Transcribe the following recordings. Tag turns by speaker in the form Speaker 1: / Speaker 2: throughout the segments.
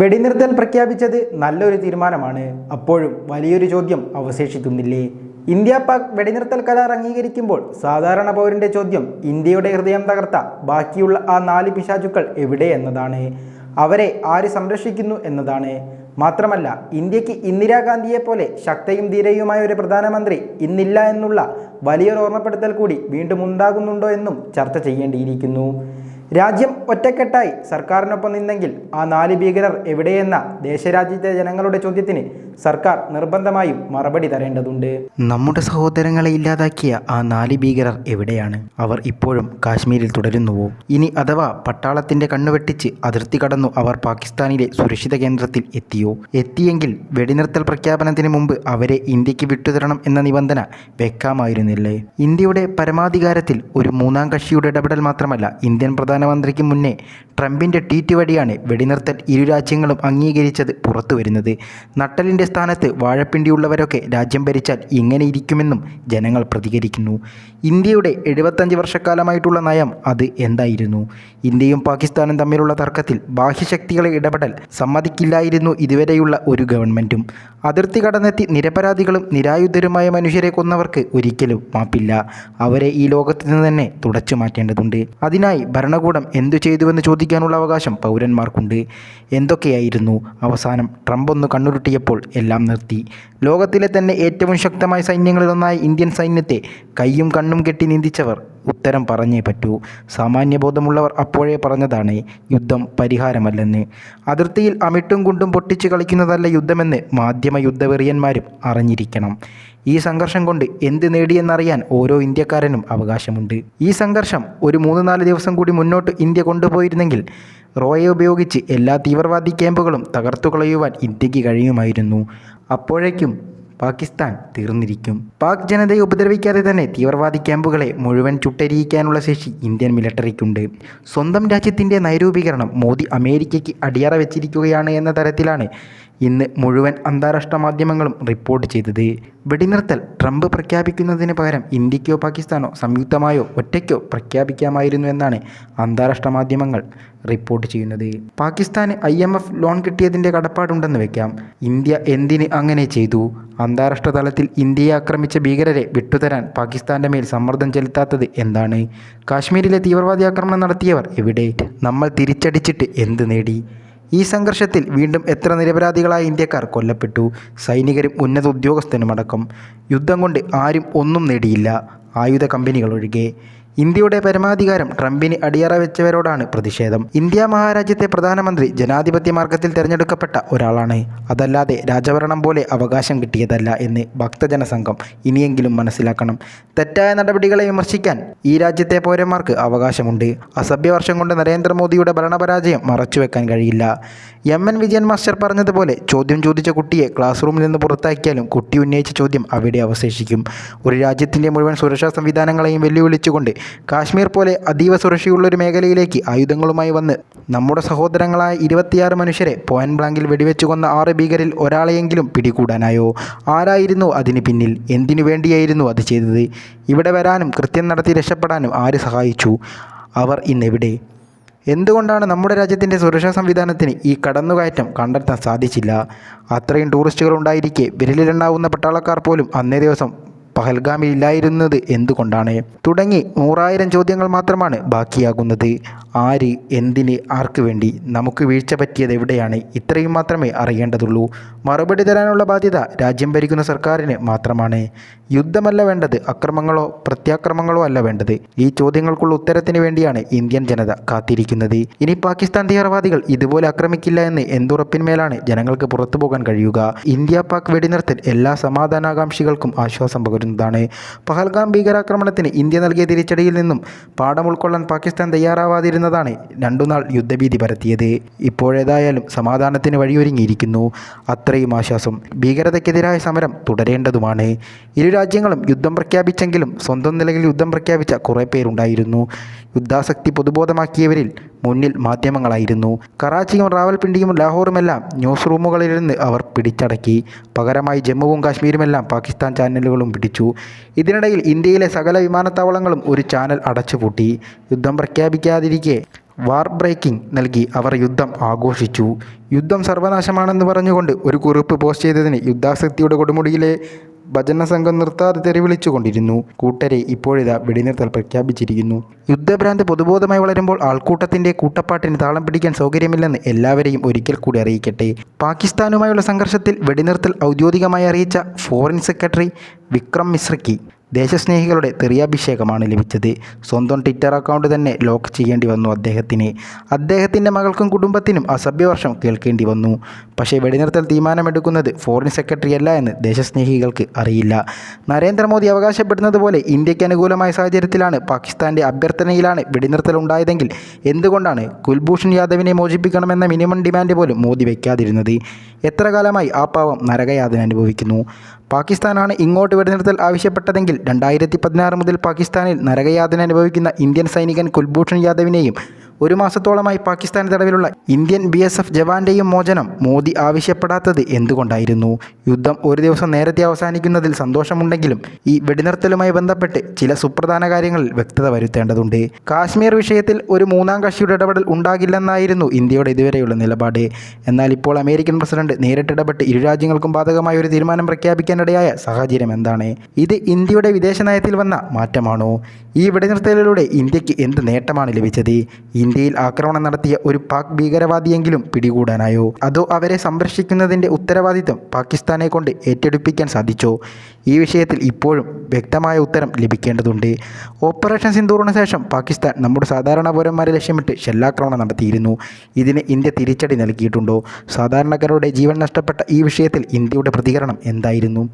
Speaker 1: വെടിനിർത്തൽ പ്രഖ്യാപിച്ചത് നല്ലൊരു തീരുമാനമാണ്. അപ്പോഴും വലിയൊരു ചോദ്യം അവശേഷിക്കുന്നില്ലേ? ഇന്ത്യ പാക് വെടിനിർത്തൽ കരാർ അംഗീകരിക്കുമ്പോൾ സാധാരണ പൗരന്റെ ചോദ്യം ഇന്ത്യയുടെ ഹൃദയം തകർത്ത ബാക്കിയുള്ള ആ നാല് പിശാചുക്കൾ എവിടെ എന്നതാണ്. അവരെ ആര് സംരക്ഷിക്കുന്നു എന്നതാണ്. മാത്രമല്ല ഇന്ത്യയ്ക്ക് ഇന്ദിരാഗാന്ധിയെ പോലെ ശക്തയും ധീരയുമായ ഒരു പ്രധാനമന്ത്രി ഇന്നില്ല എന്നുള്ള വലിയൊരു ഓർമ്മപ്പെടുത്തൽ കൂടി വീണ്ടും ഉണ്ടാകുന്നുണ്ടോ എന്നും ചർച്ച ചെയ്യേണ്ടിയിരിക്കുന്നു. രാജ്യം ഒറ്റക്കെട്ടായി സർക്കാരിനൊപ്പം നിന്നെങ്കിൽ ആ നാല് ഭീകരർ എവിടെയെന്ന ദേശരാജ്യത്തെ ജനങ്ങളുടെ ചോദ്യത്തിന് സർക്കാർ നിർബന്ധമായും മറുപടി തരേണ്ടതുണ്ട്. നമ്മുടെ സഹോദരങ്ങളെ ഇല്ലാതാക്കിയ ആ നാല് ഭീകരർ എവിടെയാണ്? അവർ ഇപ്പോഴും കാശ്മീരിൽ തുടരുന്നുവോ? ഇനി അഥവാ പട്ടാളത്തിന്റെ കണ്ണുവെട്ടിച്ച് അതിർത്തി കടന്നു അവർ പാകിസ്ഥാനിലെ സുരക്ഷിത കേന്ദ്രത്തിൽ എത്തിയോ? എത്തിയെങ്കിൽ വെടിനിർത്തൽ പ്രഖ്യാപനത്തിന് മുമ്പ് അവരെ ഇന്ത്യയ്ക്ക് വിട്ടുതരണം എന്ന നിബന്ധന വെക്കാമായിരുന്നില്ലേ? ഇന്ത്യയുടെ പരമാധികാരത്തിൽ ഒരു മൂന്നാം കക്ഷിയുടെ ഇടപെടൽ മാത്രമല്ല ഇന്ത്യൻ പ്രധാനമന്ത്രിക്ക് മുന്നേ ട്രംപിന്റെ ട്വീറ്റ് വഴിയാണ് വെടിനിർത്തൽ ഇരു രാജ്യങ്ങളും അംഗീകരിച്ചത് പുറത്തു വരുന്നത് നട്ടലിന്റെ സ്ഥാനത്ത് വാഴപ്പിണ്ടിയുള്ളവരൊക്കെ രാജ്യം ഭരിച്ചാൽ ഇങ്ങനെ ഇരിക്കുമെന്നും ജനങ്ങൾ പ്രതികരിക്കുന്നു. ഇന്ത്യയുടെ എഴുപത്തഞ്ച് വർഷക്കാലമായിട്ടുള്ള നയം അത് എന്തായിരുന്നു? ഇന്ത്യയും പാകിസ്ഥാനും തമ്മിലുള്ള തർക്കത്തിൽ ബാഹ്യശക്തികളെ ഇടപെടൽ സമ്മതിക്കില്ലായിരുന്നു ഇതുവരെയുള്ള ഒരു ഗവൺമെന്റും അതിർത്തി കടന്നെത്തി നിരപരാധികളും നിരായുധരുമായ മനുഷ്യരെ കൊന്നവർക്ക് ഒരിക്കലും മാപ്പില്ല. അവരെ ഈ ലോകത്തു നിന്ന് തന്നെ തുടച്ചു മാറ്റേണ്ടതുണ്ട്. അതിനായി ഭരണകൂടം എന്തു ചെയ്തുവെന്ന് ചോദിക്കാനുള്ള അവകാശം പൗരന്മാർക്കുണ്ട്. എന്തൊക്കെയായിരുന്നു? അവസാനം ട്രംപ് ഒന്ന് കണ്ണുരുട്ടിയപ്പോൾ എല്ലാം നിർത്തി. ലോകത്തിലെ തന്നെ ഏറ്റവും ശക്തമായ സൈന്യങ്ങളിലൊന്നായ ഇന്ത്യൻ സൈന്യത്തെ കയ്യും കണ്ണും കെട്ടി നിന്ദിച്ചവർ ഉത്തരം പറഞ്ഞേ പറ്റൂ. സാമാന്യബോധമുള്ളവർ അപ്പോഴേ പറഞ്ഞതാണ് യുദ്ധം പരിഹാരമല്ലെന്ന്. അതിർത്തിയിൽ അമിട്ടും കുണ്ടും പൊട്ടിച്ച് കളിക്കുന്നതല്ല യുദ്ധമെന്ന് മാധ്യമ യുദ്ധവെറിയന്മാരും അറിഞ്ഞിരിക്കണം. ഈ സംഘർഷം കൊണ്ട് എന്ത് നേടിയെന്നറിയാൻ ഓരോ ഇന്ത്യക്കാരനും അവകാശമുണ്ട്. ഈ സംഘർഷം ഒരു മൂന്ന് നാല് ദിവസം കൂടി മുന്നോട്ട് ഇന്ത്യ കൊണ്ടുപോയിരുന്നെങ്കിൽ റോയെ ഉപയോഗിച്ച് എല്ലാ തീവ്രവാദി ക്യാമ്പുകളും തകർത്തു കളയുവാൻ ഇന്ത്യയ്ക്ക് കഴിയുമായിരുന്നു. അപ്പോഴേക്കും പാകിസ്ഥാൻ തീർന്നിരിക്കും. പാക് ജനതയെ ഉപദ്രവിക്കാതെ തന്നെ തീവ്രവാദി ക്യാമ്പുകളെ മുഴുവൻ ചുട്ടരിയിക്കാനുള്ള ശേഷി ഇന്ത്യൻ മിലിറ്ററിക്കുണ്ട് സ്വന്തം രാജ്യത്തിന്റെ നൈരൂപീകരണം മോദി അമേരിക്കയ്ക്ക് അടിയറ വെച്ചിരിക്കുകയാണ് എന്ന തരത്തിലാണ് ഇന്ന് മുഴുവൻ അന്താരാഷ്ട്ര മാധ്യമങ്ങളും റിപ്പോർട്ട് ചെയ്തത്. വെടിനിർത്തൽ ട്രംപ് പ്രഖ്യാപിക്കുന്നതിന് പകരം ഇന്ത്യക്കോ പാകിസ്ഥാനോ സംയുക്തമായോ ഒറ്റയ്ക്കോ പ്രഖ്യാപിക്കാമായിരുന്നു എന്നാണ് അന്താരാഷ്ട്ര മാധ്യമങ്ങൾ റിപ്പോർട്ട് ചെയ്യുന്നത്. പാകിസ്ഥാന് ഐ എം എഫ് ലോൺ കിട്ടിയതിന്റെ കടപ്പാടുണ്ടെന്ന് വെക്കാം. ഇന്ത്യ എന്തിന് അങ്ങനെ ചെയ്തു? അന്താരാഷ്ട്ര തലത്തിൽ ഇന്ത്യയെ ആക്രമിച്ച ഭീകരരെ വിട്ടുതരാൻ പാകിസ്ഥാന്റെ മേൽ സമ്മർദ്ദം ചെലുത്താത്തത് എന്താണ്? കാശ്മീരിലെ തീവ്രവാദി ആക്രമണം നടത്തിയവർ എവിടെ? നമ്മൾ തിരിച്ചടിച്ചിട്ട് എന്ത് നേടി? ഈ സംഘർഷത്തിൽ വീണ്ടും എത്ര നിരപരാധികളായ ഇന്ത്യക്കാർ കൊല്ലപ്പെട്ടു? സൈനികരും ഉന്നത ഉദ്യോഗസ്ഥനുമടക്കം. യുദ്ധം കൊണ്ട് ആരും ഒന്നും നേടിയില്ല. ആയുധ കമ്പനികൾ ഒഴികെ ഇന്ത്യയുടെ പരമാധികാരം ട്രംപിന് അടിയറ വെച്ചവരോടാണ് പ്രതിഷേധം. ഇന്ത്യ മഹാരാജ്യത്തെ പ്രധാനമന്ത്രി ജനാധിപത്യ മാർഗത്തിൽ തിരഞ്ഞെടുക്കപ്പെട്ട ഒരാളാണ്. അതല്ലാതെ രാജഭരണം പോലെ അവകാശം കിട്ടിയതല്ല എന്ന് ഭക്തജനസംഘം ഇനിയെങ്കിലും മനസ്സിലാക്കണം. തെറ്റായ നടപടികളെ വിമർശിക്കാൻ ഈ രാജ്യത്തെ പൗരന്മാർക്ക് അവകാശമുണ്ട്. അസഭ്യവർഷം കൊണ്ട് നരേന്ദ്രമോദിയുടെ ഭരണപരാജയം മറച്ചുവെക്കാൻ കഴിയില്ല. എം. എൻ. വിജയൻ മാസ്റ്റർ പറഞ്ഞതുപോലെ ചോദ്യം ചോദിച്ച കുട്ടിയെ ക്ലാസ് റൂമിൽ നിന്ന് പുറത്താക്കിയാലും കുട്ടി ഉന്നയിച്ച ചോദ്യം അവിടെ അവശേഷിക്കും. ഒരു രാജ്യത്തിന്റെ മുഴുവൻ സുരക്ഷാ സംവിധാനങ്ങളെയും വെല്ലുവിളിച്ചുകൊണ്ട് കാശ്മീർ പോലെ അതീവ സുരക്ഷയുള്ളൊരു മേഖലയിലേക്ക് ആയുധങ്ങളുമായി വന്ന് നമ്മുടെ സഹോദരങ്ങളായ ഇരുപത്തിയാറ് മനുഷ്യരെ പോയിന്റ് ബ്ലാങ്കിൽ വെടിവെച്ച് കൊന്ന ആറ് ഭീകരിൽ ഒരാളെയെങ്കിലും പിടികൂടാനായോ? ആരായിരുന്നു അതിന് പിന്നിൽ? എന്തിനു വേണ്ടിയായിരുന്നു അത് ചെയ്തത്? ഇവിടെ വരാനും കൃത്യം നടത്തി രക്ഷപ്പെടാനും ആര് സഹായിച്ചു? അവർ ഇന്നെവിടെ? എന്തുകൊണ്ടാണ് നമ്മുടെ രാജ്യത്തിന്റെ സുരക്ഷാ സംവിധാനത്തിന് ഈ കടന്നുകയറ്റം കണ്ടെത്താൻ സാധിച്ചില്ല? അത്രയും ടൂറിസ്റ്റുകൾ ഉണ്ടായിരിക്കെ വിരലിലുണ്ടാവുന്ന പട്ടാളക്കാർ പോലും അന്നേ ദിവസം പഹൽഗാമിൽ ഇല്ലായിരുന്നത് എന്തുകൊണ്ടാണ്? തുടങ്ങി നൂറായിരം ചോദ്യങ്ങൾ മാത്രമാണ് ബാക്കിയാകുന്നത്. ആര് എന്തിന് ആർക്ക് വേണ്ടി നമുക്ക് വീഴ്ച പറ്റിയത് എവിടെയാണ്? ഇത്രയും മാത്രമേ അറിയേണ്ടതുള്ളൂ. മറുപടി തരാനുള്ള ബാധ്യത രാജ്യം ഭരിക്കുന്ന സർക്കാരിന് മാത്രമാണ്. യുദ്ധമല്ല വേണ്ടത് അക്രമങ്ങളോ പ്രത്യാക്രമങ്ങളോ അല്ല വേണ്ടത്. ഈ ചോദ്യങ്ങൾക്കുള്ള ഉത്തരത്തിന് വേണ്ടിയാണ് ഇന്ത്യൻ ജനത കാത്തിരിക്കുന്നത്. ഇനി പാകിസ്ഥാൻ തീവ്രവാദികൾ ഇതുപോലെ ആക്രമിക്കില്ല എന്ന് എന്തുറപ്പിന്മേലാണ് ജനങ്ങൾക്ക് പുറത്തു പോകാൻ കഴിയുക? ഇന്ത്യ പാക് വെടിനിർത്തൽ എല്ലാ സമാധാനാകാംക്ഷികൾക്കും ആശ്വാസം പകരുന്നതാണ്. പഹൽഗാം ഭീകരാക്രമണത്തിന് ഇന്ത്യ നൽകിയ തിരിച്ചടിയിൽ നിന്നും പാഠം ഉൾക്കൊള്ളാൻ പാകിസ്ഥാൻ തയ്യാറാവാതിരുന്നതാണ് രണ്ടുനാൾ യുദ്ധഭീതി പരത്തിയത്. ഇപ്പോഴേതായാലും സമാധാനത്തിന് വഴിയൊരുങ്ങിയിരിക്കുന്നു. അത്രയും ആശ്വാസം ഭീകരതയ്ക്കെതിരായ സമരം തുടരേണ്ടതുമാണ്. ഇരു രാജ്യങ്ങളും യുദ്ധം പ്രഖ്യാപിച്ചെങ്കിലും സ്വന്തം നിലയിൽ യുദ്ധം പ്രഖ്യാപിച്ച കുറേ പേരുണ്ടായിരുന്നു. യുദ്ധാസക്തി പൊതുബോധമാക്കിയവരിൽ മുന്നിൽ മാധ്യമങ്ങളായിരുന്നു. കറാച്ചിയും റാവൽപിണ്ടിയും ലാഹോറുമെല്ലാം ന്യൂസ് റൂമുകളിൽ നിന്ന് അവർ പിടിച്ചടക്കി. പകരമായി ജമ്മുവും കാശ്മീരുമെല്ലാം പാകിസ്ഥാൻ ചാനലുകളും പിടിച്ചു. ഇതിനിടയിൽ ഇന്ത്യയിലെ സകല വിമാനത്താവളങ്ങളും ഒരു ചാനൽ അടച്ചുപൂട്ടി. യുദ്ധം പ്രഖ്യാപിക്കാതിരിക്കെ വാർ ബ്രേക്കിംഗ് നൽകി അവർ യുദ്ധം ആഘോഷിച്ചു. യുദ്ധം സർവനാശമാണെന്ന് പറഞ്ഞുകൊണ്ട് ഒരു കുറിപ്പ് പോസ്റ്റ് ചെയ്തതിന് യുദ്ധാസക്തിയുടെ കൊടുമുടിയിലെ ഭജന സംഘം നിർത്താതെ തെറിവിളിച്ചുകൊണ്ടിരുന്നു കൂട്ടരെ ഇപ്പോഴിതാ വെടിനിർത്തൽ പ്രഖ്യാപിച്ചിരിക്കുന്നു. യുദ്ധഭ്രാന്ത് പൊതുബോധമായി വളരുമ്പോൾ ആൾക്കൂട്ടത്തിന്റെ കൂട്ടപ്പാട്ടിന് താളം പിടിക്കാൻ സൗകര്യമില്ലെന്ന് എല്ലാവരെയും ഒരിക്കൽ കൂടി അറിയിക്കട്ടെ. പാകിസ്ഥാനുമായുള്ള സംഘർഷത്തിൽ വെടിനിർത്തൽ ഔദ്യോഗികമായി അറിയിച്ച ഫോറിൻ സെക്രട്ടറി വിക്രം മിശ്രയ്ക്ക് ദേശസ്നേഹികളുടെ തെറിയാഭിഷേകമാണ് ലഭിച്ചത്. സ്വന്തം ട്വിറ്റർ അക്കൗണ്ട് തന്നെ ലോക്ക് ചെയ്യേണ്ടി വന്നു അദ്ദേഹത്തിന്. അദ്ദേഹത്തിന്റെ മകൾക്കും കുടുംബത്തിനും അസഭ്യവർഷം കേൾക്കേണ്ടി വന്നു. പക്ഷേ വെടിനിർത്തൽ തീരുമാനമെടുക്കുന്നത് ഫോറിൻ സെക്രട്ടറി അല്ല എന്ന് ദേശസ്നേഹികൾക്ക് അറിയില്ല. നരേന്ദ്രമോദി അവകാശപ്പെടുന്നത് പോലെ ഇന്ത്യയ്ക്ക് അനുകൂലമായ സാഹചര്യത്തിലാണ് പാകിസ്ഥാന്റെ അഭ്യർത്ഥനയിലാണ് വെടിനിർത്തൽ ഉണ്ടായതെങ്കിൽ എന്തുകൊണ്ടാണ് കുൽഭൂഷൺ യാദവിനെ മോചിപ്പിക്കണമെന്ന മിനിമം ഡിമാൻഡ് പോലും മോദി വയ്ക്കാതിരുന്നത്? എത്ര കാലമായി ആ പാവം നരകയാതന അനുഭവിക്കുന്നു? പാകിസ്ഥാനാണ് ഇങ്ങോട്ട് വെടിനിർത്തൽ ആവശ്യപ്പെട്ടതെങ്കിൽ രണ്ടായിരത്തി പതിനാറ് മുതൽ പാകിസ്ഥാനിൽ നരകയാതന അനുഭവിക്കുന്ന ഇന്ത്യൻ സൈനികൻ കുൽഭൂഷൺ യാദവിനെയും ഒരു മാസത്തോളമായി പാകിസ്ഥാൻ തടവിലുള്ള ഇന്ത്യൻ ബി എസ് എഫ് ജവാന്റെയും മോചനം മോദി ആവശ്യപ്പെടാത്തത് എന്തുകൊണ്ടായിരുന്നു? യുദ്ധം ഒരു ദിവസം നേരത്തെ അവസാനിക്കുന്നതിൽ സന്തോഷമുണ്ടെങ്കിലും ഈ വെടിനിർത്തലുമായി ബന്ധപ്പെട്ട് ചില സുപ്രധാന കാര്യങ്ങളിൽ വ്യക്തത വരുത്തേണ്ടതുണ്ട്. കാശ്മീർ വിഷയത്തിൽ ഒരു മൂന്നാം കക്ഷിയുടെ ഇടപെടൽ ഉണ്ടാകില്ലെന്നായിരുന്നു ഇന്ത്യയുടെ ഇതുവരെയുള്ള നിലപാട്. എന്നാൽ ഇപ്പോൾ അമേരിക്കൻ പ്രസിഡന്റ് നേരിട്ടിടപെട്ട് ഇരു രാജ്യങ്ങൾക്കും ബാധകമായ ഒരു തീരുമാനം പ്രഖ്യാപിക്കാനിടയായ സാഹചര്യം എന്താണ്? ഇത് ഇന്ത്യയുടെ വിദേശ നയത്തിൽ വന്ന മാറ്റമാണോ? ഈ വെടിനിർത്തലിലൂടെ ഇന്ത്യയ്ക്ക് എന്ത് നേട്ടമാണ് ലഭിച്ചത്? ഇന്ത്യയിൽ ആക്രമണം നടത്തിയ ഒരു പാക് ഭീകരവാദിയെങ്കിലും പിടികൂടാനായോ? അതോ അവരെ സംരക്ഷിക്കുന്നതിന്റെ ഉത്തരവാദിത്തം പാകിസ്ഥാനെ കൊണ്ട് ഏറ്റെടുപ്പിക്കാൻ സാധിച്ചോ? ഈ വിഷയത്തിൽ ഇപ്പോഴും വ്യക്തമായ ഉത്തരം ലഭിക്കേണ്ടതുണ്ട്. ഓപ്പറേഷൻ സിന്ദൂറിന് ശേഷം പാകിസ്ഥാൻ നമ്മുടെ സാധാരണ പൗരന്മാരെ ലക്ഷ്യമിട്ട് ഷെല്ലാക്രമണം നടത്തിയിരുന്നു. ഇതിന് ഇന്ത്യ തിരിച്ചടി നൽകിയിട്ടുണ്ടോ? സാധാരണക്കാരുടെ ജീവൻ നഷ്ടപ്പെട്ട ഈ വിഷയത്തിൽ ഇന്ത്യയുടെ പ്രതികരണം എന്തായിരുന്നു?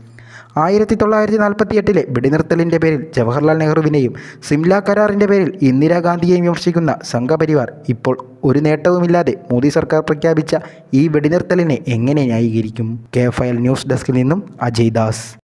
Speaker 1: ആയിരത്തി തൊള്ളായിരത്തി നാൽപ്പത്തി എട്ടിലെ വെടിനിർത്തലിന്റെ പേരിൽ ജവഹർലാൽ നെഹ്റുവിനെയും സിംല കരാറിന്റെ പേരിൽ ഇന്ദിരാഗാന്ധിയെയും വിമർശിക്കുന്ന സംഘപരിവാർ ഇപ്പോൾ ഒരു നേട്ടവുമില്ലാതെ മോദി സർക്കാർ പ്രഖ്യാപിച്ച ഈ വെടിനിർത്തലിനെ എങ്ങനെ ന്യായീകരിക്കും? കെ ഫയൽ ന്യൂസ് ഡെസ്കിൽ നിന്നും അജയ് ദാസ്.